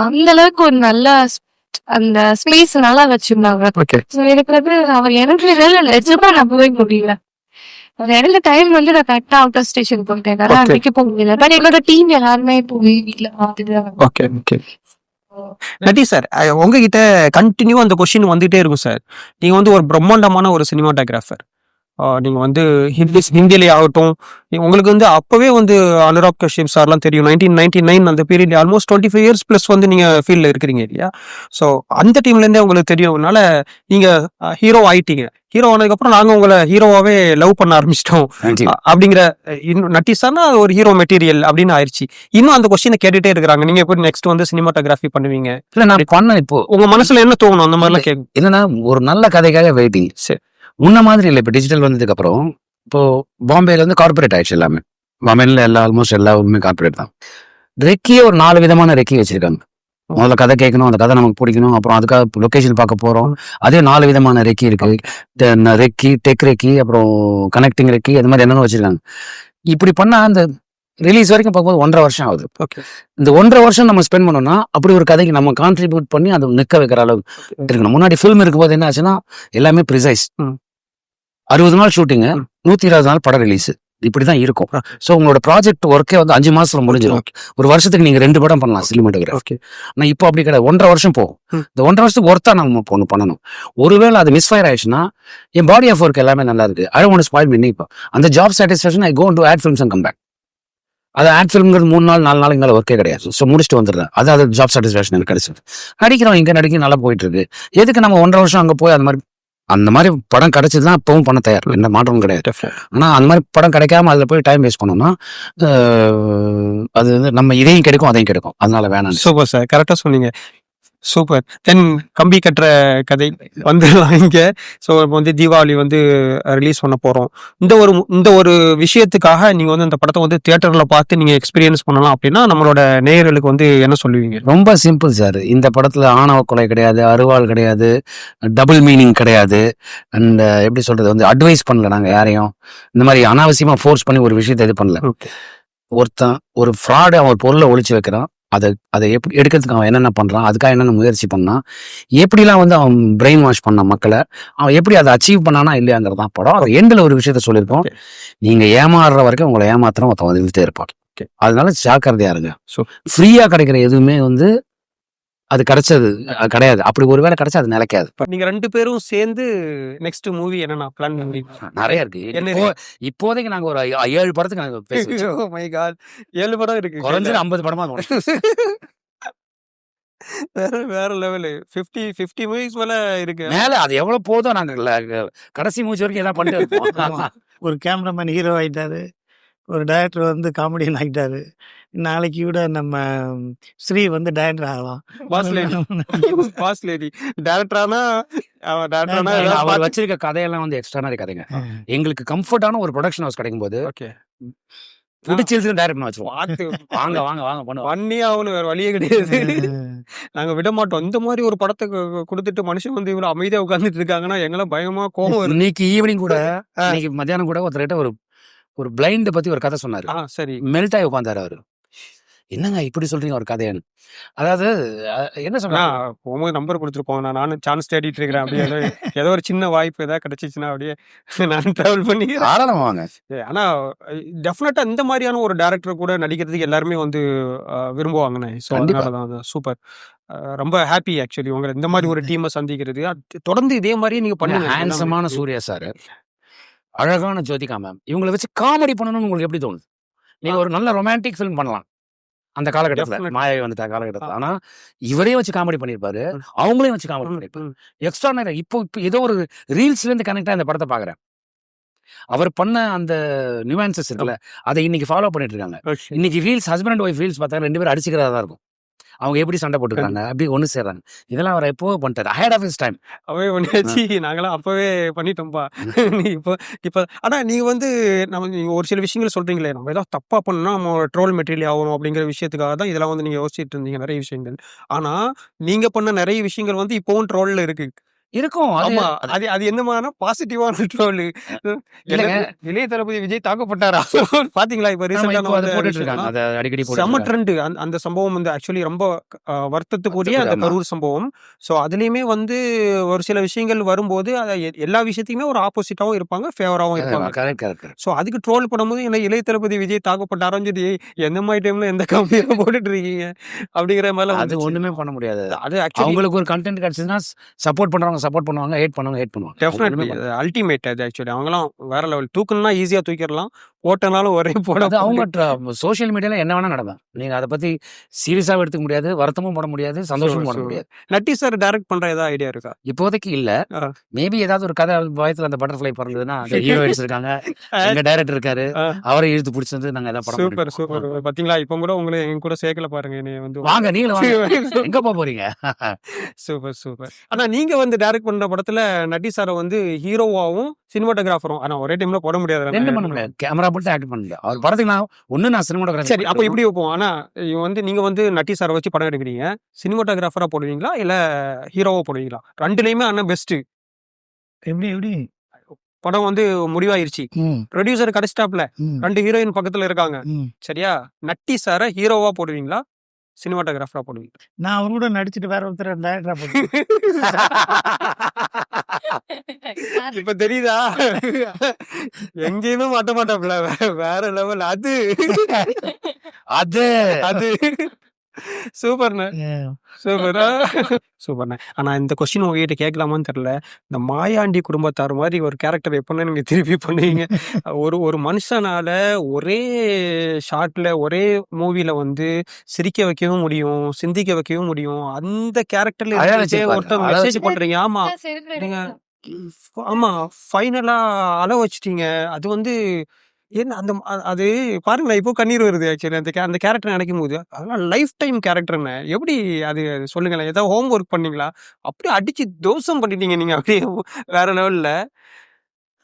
அந்த அளவுக்கு ஒரு நல்ல அந்த ஸ்பேஸ் நல்லா வச்சிருந்தாங்க. எனக்கு வந்து அவர் இறங்குறதுல நிஜமா நம்பவே முடியல. இறந்த டைம் வந்து நான் கரெக்டா அவுட் ஆஃப் ஸ்டேஷன் போயிட்டேன். Okay. அன்னைக்கு போக முடியல பட் எங்களோட டீம் எல்லாருமே போய் வீட்டுல பார்த்துட்டு ஓகே ஓகே நட்டி சார் உங்ககிட்ட கண்டினியூ அந்த கொஸ்டின் வந்துட்டே இருக்கும் சார் நீங்க வந்து ஒரு பிரம்மாண்டமான ஒரு சினிமாட்டோகிராஃபர் நீங்க வந்து ஹிந்தி ஹிந்திலே ஆகட்டும் உங்களுக்கு வந்து அப்பவே வந்து அனுராக் கஷ்யப் சார்லாம் தெரியும். நைன்டீன் நைன்டி நைன் அந்த period almost twenty five years plus வந்து நீங்க ஃபீல்டில் இருக்கிறீங்க இல்லையா? ஸோ அந்த டீம்ல இருந்தே உங்களுக்கு தெரியறதுனால நீங்க ஹீரோ ஆயிட்டீங்க. ஹீரோ ஆனதுக்கப்புறம் நாங்க உங்களை ஹீரோவாவே லவ் பண்ண ஆரம்பிச்சிட்டோம். அப்படிங்கிற இன்னும் நட்டிசானா ஒரு ஹீரோ மெட்டீரியல் அப்படின்னு ஆயிடுச்சு இன்னும் அந்த கொஸ்டினை கேட்டுட்டே இருக்கிறாங்க. நீங்க எப்படி நெக்ஸ்ட் வந்து சினிமாட்டோகிராஃபி பண்ணுவீங்க? இல்ல நான் பண்ணேன் இப்போ. உங்க மனசுல என்ன தோணும்? அந்த மாதிரிலாம் கேட்கும் என்னன்னா ஒரு நல்ல கதைக்காக வெயிட்டிங் சரி. முன்ன மாதிரி இல்லை. இப்போ டிஜிட்டல் வந்ததுக்கு அப்புறம் இப்போ பாம்பேல வந்து கார்பரேட் ஆயிடுச்சு எல்லாமே. வமென்ல எல்லா ஆல்மோஸ்ட் எல்லா ஊருமே கார்பரேட் தான். ரெக்கியே ஒரு நாலு விதமான ரெக்கி வச்சிருக்காங்க. முதல்ல கதை கேட்கணும் அந்த கதை நமக்கு பிடிக்கணும் அப்புறம் அதுக்காக லொகேஷன் பார்க்க போறோம். அதே நாலு விதமான ரெக்கி இருக்கு. ரெக்கி டெக் ரெக்கி அப்புறம் கனெக்டிங் ரெக்கி அது மாதிரி என்னென்ன வச்சிருக்காங்க. இப்படி பண்ணா அந்த ரிலீஸ் வரைக்கும் பார்க்கும்போது ஒன்றரை வருஷம் ஆகுது. ஓகே இந்த ஒன்றரை வருஷம் நம்ம ஸ்பெண்ட் பண்ணோம்னா அப்படி ஒரு கதைக்கு நம்ம கான்ட்ரிபியூட் பண்ணி அதை நிற்க வைக்கிற அளவுக்கு இருக்கணும். முன்னாடி ஃபில்ம் இருக்கும்போது என்ன ஆச்சுன்னா எல்லாமே ப்ரிசைஸ். அறுபது நாள் ஷூட்டிங்கு. நூத்தி இருபது நாள் படம் ரிலீஸ் இப்படிதான் இருக்கும். ஸோ உங்களோட ப்ராஜெக்ட் ஒர்க்கே வந்து அஞ்சு மாசத்துல முடிஞ்சிடும் ஒரு வருஷத்துக்கு நீங்க ரெண்டு படம் பண்ணலாம் சினிமாட்டோகிராஃபி ஓகே ஆனா இப்போ அப்படி கிடையாது. ஒன்றரை வருஷம் போகும். இந்த ஒன்றரை வருஷத்துக்கு ஒர்த்தா நம்ம ஒன்று பண்ணணும். ஒருவேளை அது மிஸ்ஃபயர் ஆயிடுச்சுன்னா என் பாடி ஆஃப் ஒர்க் எல்லாமே நல்லா இருக்கு. ஐ ஒன்று ஸ்பாயில் பண்ணி இப்போ அந்த job satisfaction I go to ad films and come back அது ஆட் ஃபிலிம்ங்கிறது மூணு நாள் நாலு நாளைக்கு மேலே ஒர்க்கே கிடையாது. ஸோ முடிச்சுட்டு வந்துடுறேன். அது அது ஜாப் சாட்டிஸ்ஃபேக்ஷன் எனக்கு கிடைச்சது. நடிக்கிறோம் இங்கே நடிக்க நல்லா போயிட்டு இருக்கு எதுக்கு நம்ம ஒன்றரை வருஷம் அங்கே போய் அந்த மாதிரி அந்த மாதிரி படம் கிடைச்சதுதான் இப்பவும் பண்ண தயார். எந்த மாற்றமும் கிடையாது. டெஃபினட் ஆனா அந்த மாதிரி படம் கிடைக்காம அதுல போய் டைம் வேஸ்ட் பண்ணோம்னா அது வந்து நம்ம இதையும் கிடைக்கும் அதையும் கிடைக்கும். அதனால வேணாம் சூப்பர் சார் கரெக்டா சொன்னீங்க. சூப்பர் தென் கம்பி கட்டுற கதை வந்துடலாம் இங்க. ஸோ இப்போ வந்து தீபாவளி வந்து ரிலீஸ் பண்ண போறோம். இந்த ஒரு இந்த ஒரு விஷயத்துக்காக நீங்க வந்து இந்த படத்தை வந்து தியேட்டர்ல பார்த்து நீங்க எக்ஸ்பீரியன்ஸ் பண்ணலாம் அப்படின்னா நம்மளோட நேயர்களுக்கு வந்து என்ன சொல்லுவீங்க? ரொம்ப சிம்பிள் சார் இந்த படத்துல ஆணவ கொலை கிடையாது அருவாள் கிடையாது டபுள் மீனிங் கிடையாது. அண்ட் எப்படி சொல்றது வந்து அட்வைஸ் பண்ணல நாங்க யாரையும். இந்த மாதிரி அனாவசியமா ஃபோர்ஸ் பண்ணி ஒரு விஷயத்தை இது பண்ணல. ஒருத்தன் ஒரு ஃப்ராடு அவன் பொருளை ஒளிச்சு வைக்கிறான். அதை அதை எப்படி எடுக்கிறதுக்கு அவன் என்னென்ன பண்றான் அதுக்காக என்னென்ன முயற்சி பண்ணான் எப்படிலாம் வந்து அவன் பிரெயின் வாஷ் பண்ண மக்களை அவன் எப்படி அதை அச்சீவ் பண்ணானா இல்லையாங்கிறதான் படம் அது எண்டில் ஒரு விஷயத்த சொல்லியிருக்கோம் Okay. நீங்க ஏமாறுற வரைக்கும் உங்களை ஏமாத்திரம் ஒருத்தன் வந்துட்டே இருப்பான். அதனால ஜாக்கிரதையா இருங்க So- ஃப்ரீயா கிடைக்கிற எதுவுமே வந்து அது கிடைச்சது கிடையாது. அப்படி ஒருவேளை கிடைச்சா அது நிலைக்காது. நீங்க ரெண்டு பேரும் சேர்ந்து நெக்ஸ்ட் மூவி என்னன்னா பிளான் பண்ணீங்க நிறைய இருக்கு. இப்போ இப்போதைக்கு நாங்க ஒரு ஐ- ஏழு படத்துக்கு நாங்க பேசி வச்சிருக்கோம். மை காட் ஏழு படம் இருக்கு குறைஞ்சது ஐம்பது படமா. வேற வேற லெவலு ஃபிஃப்டி ஃபிஃப்டி மூவிஸ் மேல இருக்கு. மேல அது எவ்வளவு போதும் நாங்க கடைசி மூச்சு வரைக்கும் ஏதாவது பண்ணிட்டு. ஒரு கேமராமேன் ஹீரோ ஆயிட்டாரு. ஒரு டைரக்டர் வந்து காமெடியன் ஆகிட்டாரு நாளைக்கு கூட நம்ம ஸ்ரீ வந்து டைரக்டர் ஆகலாம். பாஸ் லேடி டேரக்டரானா அவன் அவர் வச்சிருக்க கதையெல்லாம் வந்து எக்ஸ்ட்ரானரி கதைங்க எங்களுக்கு கம்ஃபர்டான ஒரு ப்ரொடக்ஷன் ஹவுஸ் கிடைக்கும் போது ஓகே. பிடிச்சிருச்சு டைரக்ட் பண்ண வச்சிருவோம். வாங்க வாங்க வாங்க பண்ணுவோம். பண்ணி ஆகணும் வேற வழியே கிடையாது. நாங்க விட மாட்டோம். இந்த மாதிரி ஒரு படத்தை கொடுத்துட்டு மனுஷன் வந்து இவ்வளவு அமைதியா உட்கார்ந்துட்டு இருக்காங்கன்னா எங்கெல்லாம் பயமா கோவம் இன்னைக்கு ஈவினிங் கூட. இன்னைக்கு மத்தியானம் கூட ஒருத்தர்கிட்ட ஒரு ஒரு பிளைண்ட பத்தி ஒரு கதை சொன்னாரு. சரி. மெல்ட் ஆகி உட்காந்தாரு அவரு. என்னங்க இப்படி சொல்றீங்க ஒரு கதையான்னு அதாவது என்ன சொன்னா போகும்போது நம்பர் கொடுத்துருப்போம். நான் நானும் சான்ஸ் தேடிட்டு இருக்கிறேன். அப்படியே ஏதோ ஒரு சின்ன வாய்ப்பு ஏதாவது கிடைச்சிச்சுன்னா அப்படியே நான் டிராவல் பண்ணி ஏ, ஆனா டெஃபினட்டா இந்த மாதிரியான ஒரு டேரக்டர் கூட நடிக்கிறதுக்கு எல்லாருமே வந்து விரும்புவாங்கண்ணே ஸோ கண்டிப்பா. அதனால தான் சூப்பர் ரொம்ப ஹாப்பி ஆக்சுவலி உங்களை இந்த மாதிரி ஒரு டீமை சந்திக்கிறது. தொடர்ந்து இதே மாதிரியே நீங்க பண்ணுங்க. ஹேண்ட்ஸமான சூர்யா சார். அழகான ஜோதிகா மேம் இவங்களை வச்சு காமெடி பண்ணணும்னு உங்களுக்கு எப்படி தோணுது? நீங்க ஒரு நல்ல ரொமான்டிக் ஃபிலிம் பண்ணலாம். அந்த காலகட்டத்துல. மாயாவி வந்துட்ட காலகட்டத்துல. ஆனா இவரையும் வச்சு காமெடி பண்ணிருப்பாரு. அவங்களையும் வச்சு காமெடி பண்ணிருப்பாரு. எக்ஸ்ட்ரா நேரம் இப்போ இப்போ ஏதோ ஒரு ரீல்ஸ்ல இருந்து கனெக்டா இந்த படத்தை பாக்குறேன். அவர் பண்ண அந்த நியூவான்சஸ் இருக்குல்ல அதை இன்னைக்கு ஃபாலோ பண்ணிட்டு இருக்காங்க. இன்னைக்கு reels husband and wife reels பார்த்தா ரெண்டு பேரும் அடிச்சுக்கிறதா தான் இருக்கும். அவங்க எப்படி சண்டை போட்டுக்கிறாங்க? அப்படி ஒண்ணு சேர்றாங்க இதெல்லாம் அவர் எப்போ பண்ணிட்டாரு. அஹேட் ஆஃப் இஸ் டைம் அப்பவே பண்ணியாச்சு. நாங்களாம் அப்பவே பண்ணிட்டோம்ப்பா இப்போ இப்போ ஆனா நீங்க வந்து நம்ம நீங்க ஒரு சில விஷயங்கள் சொல்றீங்களே நம்ம ஏதாவது தப்பா பண்ணா நம்ம ட்ரோல் மெட்டீரியல் ஆகணும் அப்படிங்கிற விஷயத்துக்காக தான் இதெல்லாம் வந்து நீங்க யோசிச்சுட்டு இருந்தீங்க நிறைய விஷயங்கள். ஆனா நீங்க பண்ண நிறைய விஷயங்கள் வந்து இப்போவும் ட்ரோல்ல இருக்கு. இருக்கும். ஆமா. அது அது என்ன மாதிரி பாசிட்டிவான ட்ரோல். இளைய தளபதி விஜய் தாக்கப்பட்டாரா? பாத்தீங்களா? இப்ப அதை போட்டுட்டு ரீசெண்டா இருக்காங்க அடிக்கடி செம்ம. ட்ரெண்ட் அந்த சம்பவம் வந்து ஆக்சுவலி ரொம்ப வருத்தத்துக்குரிய அந்த. கரூர் சம்பவம். ஸோ அதுலயுமே வந்து ஒரு சில விஷயங்கள் வரும்போது எல்லா விஷயத்தையுமே ஒரு ஆப்போசிட்டாவும் இருப்பாங்க ஃபேவராகவும் இருப்பாங்க. ஸோ அதுக்கு ட்ரோல் பண்ணும்போது என்ன இளைய தளபதி விஜய் தாக்கப்பட்டாரான்னு சொல்லி "ஏய், எந்த மாதிரி டைம்ல எந்த கம்பெனியில போட்டுட்டு இருக்கீங்க அப்படிங்கிற மாதிரி அது ஒண்ணுமே பண்ண முடியாது. அது அவங்களுக்கு ஒரு கண்டென்ட் கிடைச்சதுன்னா சப்போர்ட் பண்றவங்க சப்போர்ட் பண்ணுவாங்க ஹேட் பண்ணவங்க ஹேட் பண்ணுவாங்க. டெஃபினெட்லி அல்டிமேட் அது ஆக்சுவலி அவங்களாம் வேற லெவல் தூக்கணும்னா ஈஸியா தூக்கிடலாம். போட்டனாலும் ஒரே போட அவங்க சோஷியல் மீடியால என்ன வேணா நடக்கும். நீங்க அதை பத்தி சீரியஸாவும் எடுத்துக்க முடியாது வருத்தமும் பட முடியாது சந்தோஷமும் பட. முடியாது. நட்டி சார் டைரக்ட் பண்ற ஏதாவது ஐடியா இருக்கா? இப்போதைக்கு இல்ல. மேபி ஏதாவது ஒரு கதை பயத்துல அந்த பட்டர்ஃபிளை பறந்ததுன்னா ஹீரோயின்ஸ் இருக்காங்க எங்க டைரக்டர் இருக்காரு. அவரை இழுத்து பிடிச்சது நாங்க ஏதாவது படம் சூப்பர். சூப்பர் பாத்தீங்களா? இப்போ கூட உங்களை எங்க கூட சேர்க்கல பாருங்க என்னைய வந்து வாங்க நீங்களும் எங்க போறீங்க? சூப்பர் சூப்பர் ஆனா நீங்க வந்து டைரக்ட் பண்ற படத்துல நட்டி சாரை வந்து ஹீரோவாவும் சினிமாட்டோகிராஃபரும் ஆனா ஒரே டைம்ல போட முடியாது. ரெண்டு பண்ண முடியாது. கேமரா போட்டு ஆக்ட் பண்ண முடியாது அவர் படத்துக்கு நான் ஒண்ணு நான் சினிமாட்டோகிராஃபி சரி அப்போ இப்படி வைப்போம்? ஆனா இவன் வந்து நீங்க வந்து நட்டி சாரை வச்சு படம் எடுக்கிறீங்க. சினிமாட்டோகிராஃபரா போடுவீங்களா? இல்ல ஹீரோவா போடுவீங்களா? ரெண்டுலயுமே அண்ணன் பெஸ்ட் எப்படி எப்படி? படம் வந்து முடிவாயிருச்சு. ப்ரொடியூசர் கடைஸ்டாப்ல ம். ரெண்டு ஹீரோயின் பக்கத்துல இருக்காங்க. சரியா? நட்டி சாரை ஹீரோவா போடுவீங்களா? சினிமாட்டோகிராஃபரா போடுவீங்களா நான் அவர் கூட நடிச்சிட்டு வேற ஒருத்தர் டேரக்டரா போட்டு இப்ப தெரியுதா? எங்கேயுமே மாட்ட மாட்டாப்ல வேற லெவல் அது. அது. அது. சூப்பர்ண்ணே. சூப்பரா? சூப்பர்ண்ணே. ஆனா இந்த கொஸ்டின் உங்ககிட்ட கேட்கலாமான்னு தெரியல. இந்த மாயாண்டி குடும்பத்தார் மாதிரி ஒரு கேரக்டர் எப்படின்னு நீங்க திருப்பி பண்ணுவீங்க. ஒரு ஒரு மனுஷனால ஒரே ஷார்ட்ல ஒரே மூவில வந்து சிரிக்க வைக்கவும் முடியும் சிந்திக்க வைக்கவும் முடியும். அந்த கேரக்டர்ல அழ வச்சிருப்பாரு. அழ மெசேஜ் பண்றீங்க ஆமா. நீங்க ஆமா ஃபைனலா அழ வச்சிட்டீங்க. அது வந்து என்ன அந்த அது பாருங்களேன் இப்போ கண்ணீர் வருது ஆக்சுவலி அந்த அந்த கேரக்டர் நினைக்கும் போது அதெல்லாம் லைஃப் டைம் கேரக்டர்னு எப்படி அது சொல்லுங்களேன் ஏதாவது ஹோம் ஒர்க் பண்ணீங்களா? அப்படியே அடிச்சு தோசம் பண்ணிட்டீங்க நீங்க அப்படியே வேற லெவல்ல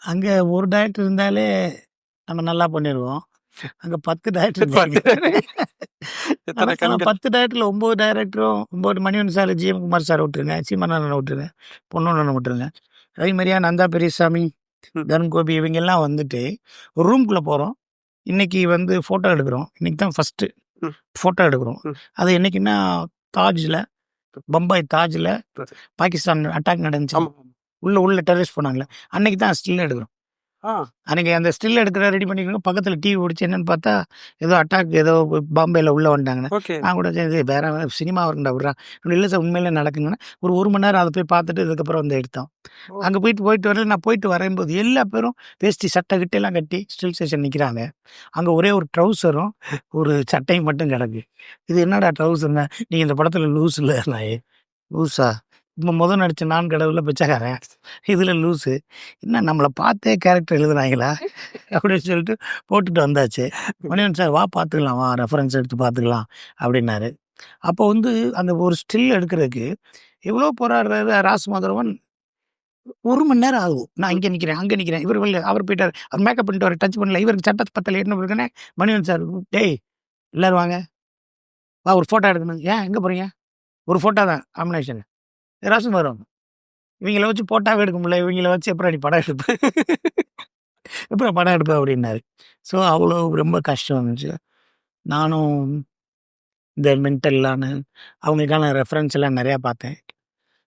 அங்க ஒரு டேரக்டர் இருந்தாலே நம்ம நல்லா பண்ணிடுவோம் அங்க பத்து டேரக்டர் பத்து டேரக்டர்ல ஒன்பது டேரக்டரும் ஒன்பது Manivan sir GM Kumar sir விட்டுருங்க சீமானந்தன் விட்டுருங்க பொன்னொன்னு விட்டுருங்க. அதே மாதிரியா நந்தா பெரியசாமி ம். தருண் கோபி இவங்க எல்லாம் வந்துட்டு ஒரு ரூம்குள்ள போறோம் இன்னைக்கு வந்து போட்டோ எடுக்கிறோம் இன்னைக்கு தான் ஃபர்ஸ்ட் ம். போட்டோ எடுக்கிறோம். அது என்னைக்குன்னா தாஜ்ல பம்பாய் தாஜ்ல. பாகிஸ்தான் அட்டாக் நடந்துச்சு உள்ள உள்ள டெரரிஸ்ட் போனாங்களே அன்னைக்கு தான் ஸ்டில் எடுக்கிறோம் ஆ, அன்னைக்கு அந்த ஸ்டில் எடுக்கிற ரெடி பண்ணிக்கணும் பக்கத்துல டிவி பிடிச்சி என்னன்னு பார்த்தா ஏதோ அட்டாக் ஏதோ பாம்பேல உள்ள வந்துட்டாங்கன்னு ஓகே. நான் கூட இது வேற சினிமா இருக்குண்டா விட்றா. இல்லை சார் உண்மையில நடக்குங்கன்னா ஒரு ஒரு மணி நேரம் அதை போய் பார்த்துட்டு இதுக்கப்புறம் வந்து எடுத்தோம். அங்கே போயிட்டு போயிட்டு வரல. நான் போயிட்டு வரும்போது எல்லா பேரும் வேஷ்டி சட்டை கிட்ட எல்லாம் கட்டி ஸ்டில் ஸ்டேஷன் நிற்கிறாங்க அங்கே ஒரே ஒரு ட்ரௌசரும் ஒரு சட்டையும் மட்டும் கிடக்கு. இது என்னடா ட்ரௌசர்னா நீங்கள் இந்த படத்தில் லூஸ் இல்லை நான் லூஸா இப்போ முதல் நடிச்ச நான் கடவுளில் பிச்சைக்காரன். இதில் லூஸு என்ன நம்மளை பார்த்தே கேரக்டர் எழுதுனாங்களா அப்படின்னு சொல்லிட்டு போட்டுட்டு வந்தாச்சு. மணிவன் சார் வா பார்த்துக்கலாம் வா ரெஃபரன்ஸ் எடுத்து பார்த்துக்கலாம் அப்படின்னாரு. அப்போ வந்து அந்த ஒரு ஸ்டில் எடுக்கிறதுக்கு எவ்வளோ போராடுறாரு ராசு மாதவன் ஒரு மணி நேரம் ஆகும் நான் இங்கே நிற்கிறேன் அங்கே நிற்கிறேன் இவர் வெளில அவர் போயிட்டார். அவர் மேக்கப் பண்ணிட்டு அவர் டச் பண்ணல. இவருக்கு சட்டத்தை பத்தல என்ன இருக்குன்னு மணிவன் சார் டேய் எல்லோரும் வாங்க. வா ஒரு ஃபோட்டோ எடுக்கணும். ஏன் எங்கே போகிறீங்க ஒரு ஃபோட்டோ தான் காம்பினேஷன் ராசு வரும். இவங்கள வச்சு போட்டாவே எடுக்க முடியல இவங்கள வச்சு எப்படி நீ படம் எடுப்ப? எப்படி படம் எடுப்ப அப்படின்னாரு ஸோ அவ்வளோ ரொம்ப கஷ்டம் இருந்துச்சு. நானும் இந்த மென்டல்லான அவங்களுக்கான ரெஃபரன்ஸ் எல்லாம் நிறையா பார்த்தேன்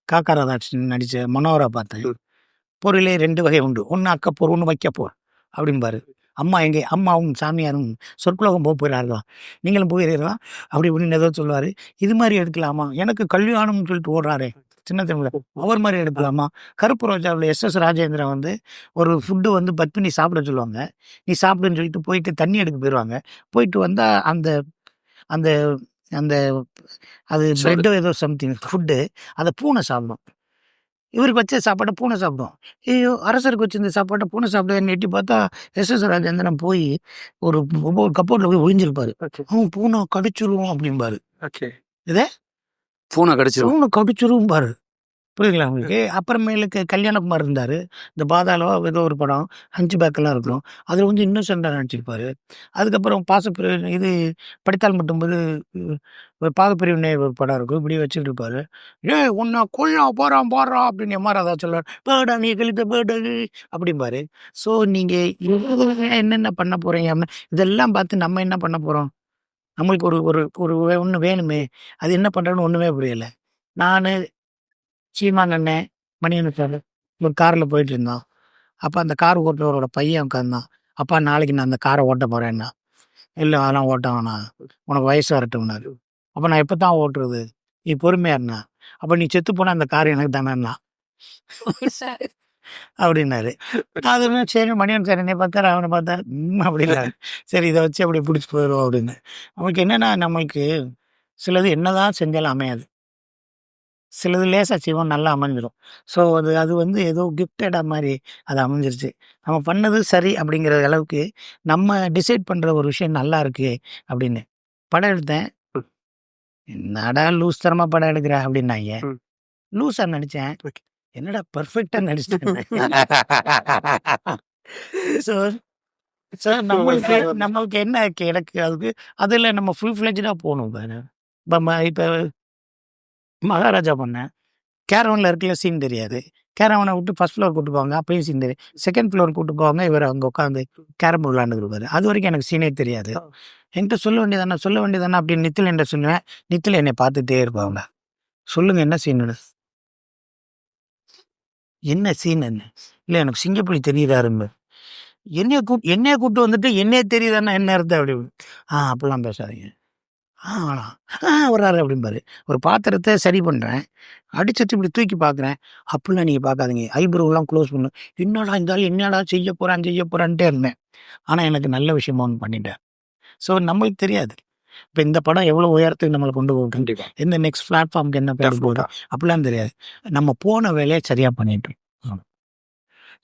காக்கா ராதாகிருஷ்ணன் நடித்த மனோரா பார்த்தேன். பொருளே ரெண்டு வகை உண்டு. ஒன்று அக்கப்போர் ஒன்று வைக்கப்போர் அப்படிம்பாரு அம்மா எங்கே அம்மாவும் சாமியாரும் சொற்குலகம் போக போயிடார்களாம் நீங்களும் போகிறீர்களா அப்படி இப்படின்னு ஏதோ சொல்லுவார். இது மாதிரி எடுக்கலாமா? எனக்கு கல்யாணம்னு சொல்லிட்டு ஓடுறாரே. சின்ன தமிழில் அவர் மாதிரி எடுக்கலாமா கருப்பு ரோஜாவில் எஸ் எஸ் ராஜேந்திரன் வந்து ஒரு ஃபுட்டு வந்து பத்து நீ சாப்பிட சொல்லுவாங்க. நீ சாப்பிடுன்னு சொல்லிட்டு போயிட்டு தண்ணி எடுக்க போயிடுவாங்க போயிட்டு வந்தால் அந்த அந்த அந்த அது. பிரெட்டோ ஏதோ சம்திங் ஃபுட்டு அதை பூனை சாப்பிடும். இவருக்கு வச்ச சாப்பாட்டை பூனை சாப்பிடும். ஐயோ அரசருக்கு வச்சிருந்த சாப்பாட்டை பூனை சாப்பிடுவேன்னு எட்டி பார்த்தா எஸ் எஸ் ராஜேந்திரன் போய் ஒரு ஒவ்வொரு கப்போர்டில் போய் ஒழிஞ்சிருப்பாரு அவன் பூனை கடிச்சிருவோம் அப்படிம்பாரு. ஓகே. பூனை கடிச்சிரும். பூனை கடிச்சிரும் பாரு. புரியுதுங்களா உங்களுக்கு? அப்புறமேலுக்கு கல்யாணகுமார் இருந்தார். இந்த பாதாளம் ஏதோ ஒரு படம் ஹஞ்சு பேக்கெல்லாம் இருக்கும். அதில் வந்து இன்னோசென்ட்டாக நினச்சிருப்பார் அதுக்கப்புறம் பாசப்பிரிவு இது படித்தால் மட்டும்போது பாகப்பிரிவினை ஒரு படம் இருக்கும். இப்படி வச்சுட்டு இருப்பாரு ஏ உன்னை கொல்ல போகிறான் போடுறான் அப்படின்னு எம்மா ராதா சொல்லுவார் பேடா நீ கழித்த பேடு அப்படிம்பாரு. ஸோ நீங்கள் என்னென்ன பண்ண போகிறீங்க இதெல்லாம் பார்த்து நம்ம என்ன பண்ண போகிறோம் நம்மளுக்கு ஒரு ஒரு ஒரு ஒன்று வேணுமே அது என்ன பண்ணுறோன்னு ஒன்றுமே புரியலை. நான் சீமான் அண்ணன் மணியன் சார் ஒரு காரில் போயிட்டு இருந்தோம். அப்போ அந்த கார் ஓட்டுறவரோட பையன் உட்காந்தான் அப்பா நாளைக்கு நான் அந்த காரை ஓட்ட போகிறேன்னா இல்லை அதெல்லாம் ஓட்ட வேணாம். உனக்கு வயசு வரட்டும்னாரு. அப்போ நான் எப்போ தான் ஓட்டுறது? நீ பொறுமையா இருந்தா அப்போ நீ செத்து போனால் அந்த கார் எனக்கு தானேண்ணா. அப்படின்னாரு. அது சரி மணியன் சார் என்னை பார்த்தாரு அவனை பார்த்தா ம் அப்படின்னாரு சரி இதை வச்சு அப்படி பிடிச்சி போயிடும் அப்படின்னு. நமக்கு என்னன்னா நம்மளுக்கு சிலது என்னதான் செஞ்சாலும் அமையாது. சிலது லேசாக செய்வோம் நல்லா அமைஞ்சிரும். ஸோ அது அது வந்து ஏதோ கிஃப்டடாக மாதிரி அது அமைஞ்சிருச்சு. நம்ம பண்ணது சரி அப்படிங்கிற அளவுக்கு நம்ம டிசைட் பண்ணுற ஒரு விஷயம் நல்லா இருக்கு அப்படின்னு. படம் எடுத்தேன். என்னடா லூஸ் தரமாக படம் எடுக்கிற அப்படின்னாங்க. லூஸாக Okay. என்னடா பெர்ஃபெக்டா நடிச்சிட்டேன் ஸோ சார் நம்மளுக்கு நம்மளுக்கு என்ன எனக்கு அதுக்கு அதில் நம்ம ஃபுல் ஃப்ளெஜ்டாக போகணும் பாரு. இப்போ ம இப்போ மகாராஜா பண்ணேன் கேரவனில் இருக்கல சீன் தெரியாது. கேரவனை விட்டு ஃபர்ஸ்ட் ஃப்ளோர் கூட்டு போவாங்க அப்பயும் சீன் தெரியும் செகண்ட் ஃப்ளோர் கூட்டு போவாங்க இவர் அங்கே உட்காந்து கேரம் விளாண்டுருப்பாரு அது வரைக்கும் எனக்கு சீனே தெரியாது. என்கிட்ட சொல்ல வேண்டியதானே சொல்ல வேண்டியதானே அப்படின்னு நித்தில் என்ன சொன்னேன் நித்தில் என்னை பார்த்துட்டே இருப்பாங்க. சொல்லுங்க என்ன சீன் என்ன சீன் என்ன இல்லை எனக்கு சிங்கப்புலி தெரியுறாருங்க என்னைய கூ என்னைய கூப்பிட்டு வந்துட்டு என்னைய தெரியுதான்னா என்ன அர்த்தம் அப்படி? ஆ அப்படிலாம் பேசாதீங்க. ஆ ஆ வர்றாரு அப்படிம்பாரு. ஒரு பாத்திரத்தை சரி பண்ணுறேன் அடிச்சுட்டு இப்படி தூக்கி பார்க்குறேன் அப்படிலாம் நீங்கள் பார்க்காதீங்க ஐப்ரோலாம் க்ளோஸ் பண்ணு. என்னடா இருந்தாலும் என்னடா செய்ய போகிறான் செய்ய போகிறான்ட்டே இருந்தேன். ஆனால் எனக்கு நல்ல விஷயமா ஒன்று பண்ணிட்டேன் ஸோ நம்மளுக்கு தெரியாது. இப்போ இந்த படம் எவ்வளோ உயரத்துக்கு நம்மளை கொண்டு போகும் எந்த நெக்ஸ்ட் பிளாட்ஃபார்முக்கு என்ன பேர் போகுது? அப்படிலாம் தெரியாது. நம்ம போன வேலையை சரியாக பண்ணிட்டோம்.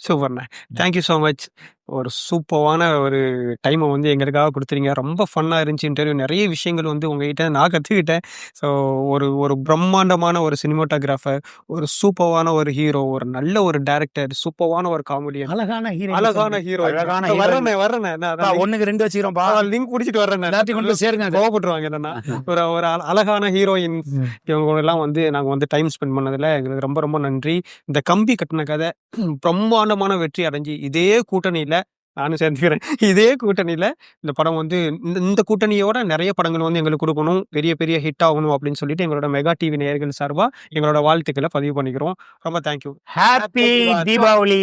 சூப்பர்ண்ணே. தேங்க்யூ ஸோ மச் ஒரு சூப்பரான ஒரு டைமை வந்து எங்களுக்காக கொடுத்துறீங்க. ரொம்ப ஃபன்னாக இருந்துச்சு இன்டர்வியூ. நிறைய விஷயங்கள் வந்து உங்ககிட்ட நான் கற்றுக்கிட்டேன் ஸோ ஒரு ஒரு பிரம்மாண்டமான ஒரு சினிமாட்டோகிராஃபர் ஒரு சூப்பரான ஒரு ஹீரோ ஒரு நல்ல ஒரு டேரக்டர் சூப்பரான ஒரு காமெடியன். அழகான ஹீரோ அழகான ஹீரோ அழகான. வர்றேண்ணே வர்றேண்ணே ஒண்ணுக்கு ரெண்டு வச்சுக்கிறோம் லிங்க் பிடிச்சிட்டு வர்றேண்ணே எல்லாத்தையும் கொண்டு சேருங்க. கோவப்பட்டுருவாங்க என்னன்னா. ஒரு ஒரு அழ- அழகான ஹீரோயின் இவங்க எல்லாம் வந்து நாங்கள் வந்து டைம் ஸ்பெண்ட் பண்ணதில் எங்களுக்கு ரொம்ப ரொம்ப நன்றி. இந்த கம்பி கட்டின கதை பிரம்மாண்டமான வெற்றி அடைஞ்சு இதே கூட்டணியில் நானும் சேர்ந்துக்கிறேன். இதே கூட்டணியில் இந்த படம் வந்து இந்த இந்த கூட்டணியோட நிறைய படங்கள் வந்து எங்களுக்கு கொடுக்கணும். பெரிய பெரிய ஹிட் ஆகணும் அப்படின்னு சொல்லிட்டு எங்களோட மெகா டிவி நேயர்கள் சார்பாக எங்களோட வாழ்த்துக்களை பதிவு பண்ணிக்கிறோம். ரொம்ப தேங்க்யூ ஹாப்பி தீபாவளி